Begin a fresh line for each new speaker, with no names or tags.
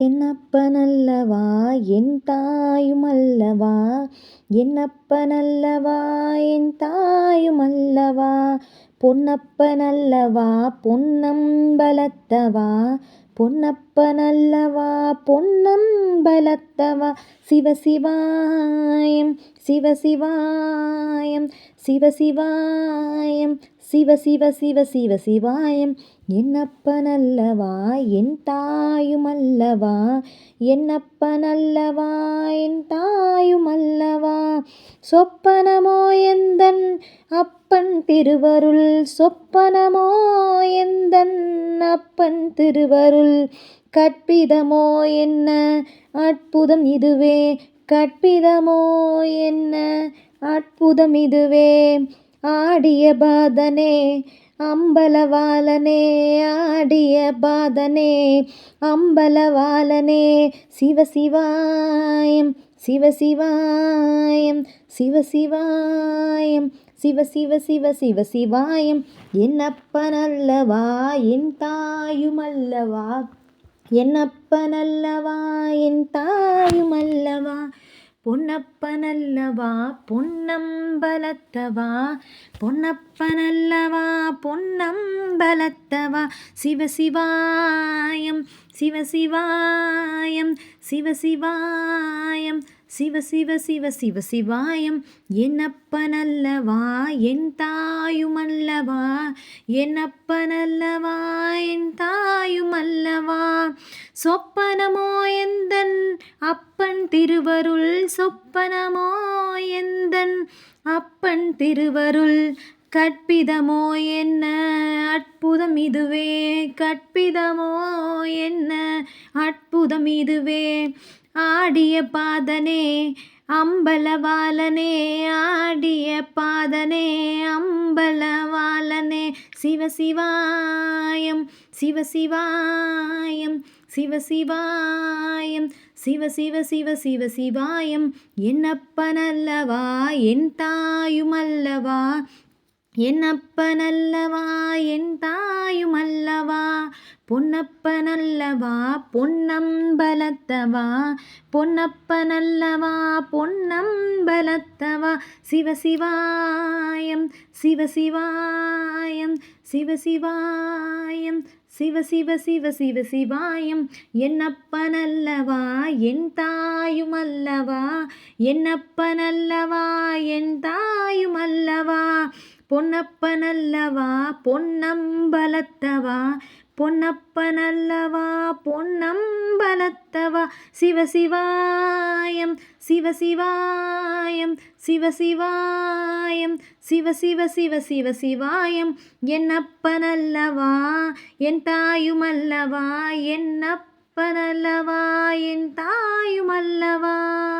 என்னப்பனல்லவா என் தாயுமல்லவா என்னப்பனல்லவா என் தாயுமல்லவா பொன்னப்பனல்லவா பொன்னம்பலத்தவா? பொன்னப்பனல்லவா பொன்னம்பலத்தவா? சிவசிவாயம் சிவசிவாயம் சிவசிவாயம் சிவ சிவ சிவ சிவ சிவாயம் என்னப்பனல்லவா? என் தாயுமல்லவா? என்னப்பனல்லவா? என் தாயுமல்லவா? சொப்பனமோ எந்தன் அப்பன் திருவருள்? சொப்பனமோ எந்தன் அப்பன் திருவருள்? கற்பிதமோ என்ன? அற்புதம் இதுவே. கற்பிதமோ என்ன? அற்புதம் இதுவே. ஆடிய பாதனே அம்பலவாலனே ஆடிய பாதனே அம்பலவாலனே சிவசிவாயம் சிவசிவாயம் சிவசிவாயம் சிவ சிவ சிவ சிவ சிவாயம் என்னப்பனல்லவா என் தாயுமல்லவா என்னப்பனல்லவா என் தாயுமல்லவா பொன்னப்பனல்லவா பொன்னம்பலத்தவா? பொன்னப்பனல்லவா பொன்னம்பலத்தவா? சிவசிவாயம் சிவசிவாயம் சிவசிவாயம் சிவ சிவ சிவ சிவ சிவாயம். என்னப்பனல்லவா என் தாயுமல்லவா? என்னப்பனல்லவா என் தாயுமல்லவா? சொப்பனமோ எந்தன் அப்பன் திருவருள் சொப்பனமோ எந்தன் அப்பன் திருவருள் கற்பிதமோ என்ன அற்புதம் இதுவே கற்பிதமோ என்ன அற்புதம் இதுவே ஆடிய பாதனே அம்பலவாலனே ஆடிய பாதனே அம்பலவாலனே சிவசிவாயம் சிவசிவாயம் சிவசிவாயம் சிவ சிவ சிவ சிவ சிவாயம். என்னப்பனல்லவா? என் தாயுமல்லவா? என்னப்பனல்லவா? என் தாயுமல்லவா? பொன்னப்பனல்லவா? பொன்னம்பலத்தவா? பொன்னப்பனல்லவா? பொன்னம்பலத்தவா? சிவசிவா சிவசிவாயம் சிவசிவாயம் சிவசிவாயம் சிவ சிவ சிவ சிவ சிவாயம் என்னப்பனல்லவா என் தாயும் அல்லவா என்னப்பனல்லவா என் தாயும் அல்லவா பொன்னப்பனல்லவா பொன்னம்பலத்தவா பொன்னப்பனல்லவா பொன்னம்பலத்தவா. சிவசிவாயம் சிவசிவாயம் சிவசிவாயம் சிவ சிவ சிவ சிவ சிவாயம் என்னப்பனல்லவா? என் தாயுமல்லவா? என்னப்பனல்லவா? என் தாயுமல்லவா?